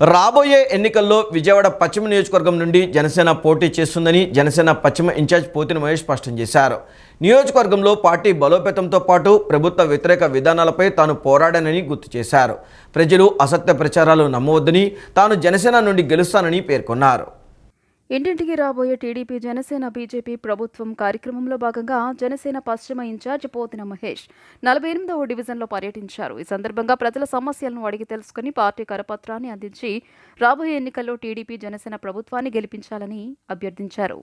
రాబోయే ఎన్నికల్లో విజయవాడ పశ్చిమ నియోజకవర్గం నుండి జనసేన పోటీ చేస్తుందని జనసేన పశ్చిమ ఇన్ఛార్జ్ పోతిన మహేష్ స్పష్టం చేశారు. నియోజకవర్గంలో పార్టీ బలోపేతంతో పాటు ప్రభుత్వ వ్యతిరేక విధానాలపై తాను పోరాడానని గుర్తు చేశారు. ప్రజలు అసత్య ప్రచారాలు నమ్మవద్దని తాను జనసేన నుండి గెలుస్తానని పేర్కొన్నారు. ఇంటింటికి రాబోయే టీడీపీ జనసేన బీజేపీ ప్రభుత్వం కార్యక్రమంలో భాగంగా జనసేన పశ్చిమ ఇన్ఛార్జ్ పోతిన మహేష్ నలభై ఎనిమిదవ డివిజన్లో పర్యటించారు. ఈ సందర్భంగా ప్రజల సమస్యలను అడిగి తెలుసుకుని పార్టీ కరపత్రాన్ని అందించి రాబోయే ఎన్నికల్లో టీడీపీ జనసేన ప్రభుత్వాన్ని గెలిపించాలని అభ్యర్థించారు.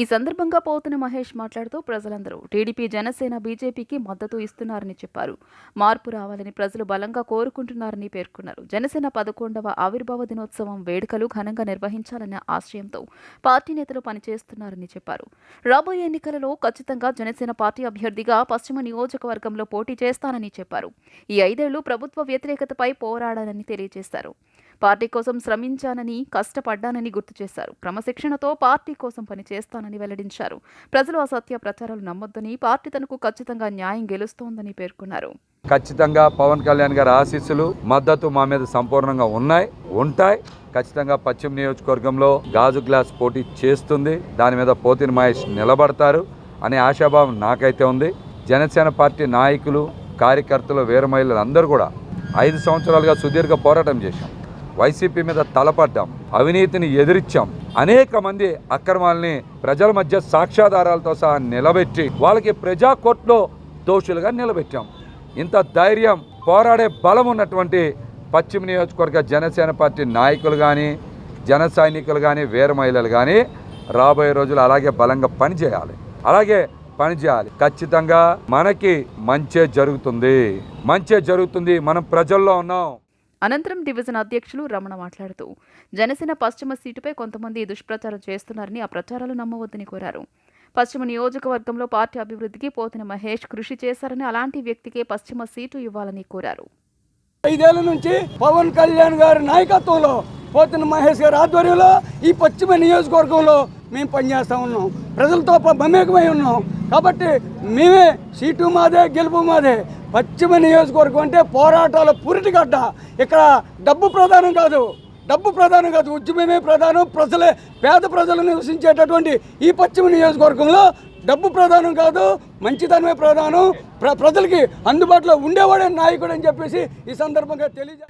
ఈ సందర్భంగా పోతున్న మహేష్ మాట్లాడుతూ ప్రజలందరూ టీడీపీ జనసేన బీజేపీకి మద్దతు ఇస్తున్నారని చెప్పారు. మార్పు రావాలని ప్రజలు బలంగా కోరుకుంటున్నారని పేర్కొన్నారు. జనసేన పదకొండవ ఆవిర్భావ దినోత్సవం వేడుకలు ఘనంగా నిర్వహించాలన్న ఆశయంతో పార్టీ నేతలు పనిచేస్తున్నారని చెప్పారు. రాబోయే ఎన్నికలలో ఖచ్చితంగా జనసేన పార్టీ అభ్యర్థిగా పశ్చిమ నియోజకవర్గంలో పోటీ చేస్తానని చెప్పారు. ఈ ఐదేళ్ళు ప్రభుత్వ వ్యతిరేకతపై పోరాడానని తెలియజేశారు. పార్టీ కోసం శ్రమించానని కష్టపడ్డానని గుర్తు చేశారు. క్రమశిక్షణతో పార్టీ కోసం పనిచేస్తానని వెల్లడించారు. ప్రజలు అసత్య ప్రచారాలు నమ్మొద్దని పార్టీ తనకు ఖచ్చితంగా న్యాయం గెలుస్తోందని పేర్కొన్నారు. ఖచ్చితంగా పవన్ కళ్యాణ్ గారి ఆశీస్సులు మద్దతు మా మీద సంపూర్ణంగా ఉన్నాయి ఉంటాయి. ఖచ్చితంగా పశ్చిమ నియోజకవర్గంలో గాజు గ్లాస్ పోటీ చేస్తుంది. దాని మీద పోతిని మహేష్ నిలబడతారు అనే ఆశాభావం నాకైతే ఉంది. జనసేన పార్టీ నాయకులు కార్యకర్తలు వీర మహిళలు అందరూ కూడా ఐదు సంవత్సరాలుగా సుదీర్ఘ పోరాటం చేశాం. వైసీపీ మీద తలపడ్డాం అవినీతిని ఎదిరించాం. అనేక మంది అక్రమాలని ప్రజల మధ్య సాక్ష్యాధారాలతో సహా నిలబెట్టి వాళ్ళకి ప్రజా కోర్టులో దోషులుగా నిలబెట్టాం. ఇంత ధైర్యం పోరాడే బలం ఉన్నటువంటి పశ్చిమ నియోజకవర్గ జనసేన పార్టీ నాయకులు కానీ జన సైనికులు కానీ వీర మహిళలు కానీ రాబోయే రోజులు అలాగే బలంగా పనిచేయాలి. అలాగే పనిచేయాలి. ఖచ్చితంగా మనకి మంచే జరుగుతుంది. మంచే జరుగుతుంది. మనం ప్రజల్లో ఉన్నాం. అనంతరం డివిజన్ అధ్యక్షులు రమణ మాట్లాడుతూ జనసేన పశ్చిమ సీటుపై కొంతమంది దుష్ప్రచారం చేస్తున్నారని ఆ ప్రచారాలు నమ్మవద్దని కోరారు. పశ్చిమ నియోజకవర్గంలో పార్టీ అభివృద్ధికి పోతిన మహేష్ కృషి చేశారని అలాంటి వ్యక్తికే పశ్చిమ సీటు ఇవ్వాలని కోరారు. ఐదేళ్ళ నుంచి పవన్ కళ్యాణ్ గారి నాయకత్వంలో పోతున్న మహేష్ గారి ఆధ్వర్యంలో ఈ పశ్చిమ నియోజకవర్గంలో మేము పనిచేస్తూ ఉన్నాం. ప్రజలతో మమేకమై ఉన్నాం. కాబట్టి మేమే సీటు మాదే గెలుపు మాదే పశ్చిమ నియోజకవర్గం అంటే పోరాటాల పురిటిగడ్డ. ఇక్కడ డబ్బు ప్రధానం కాదు. డబ్బు ప్రధానం కాదు. ఉద్యమమే ప్రధానం. ప్రజలే పేద ప్రజలు నివసించేటటువంటి ఈ పశ్చిమ నియోజకవర్గంలో డబ్బు ప్రధానం కాదు మంచితనమే ప్రధానం. ప్ర ప్రజలకి అందుబాటులో ఉండేవాడే నాయకుడు అని చెప్పేసి ఈ సందర్భంగా తెలియజే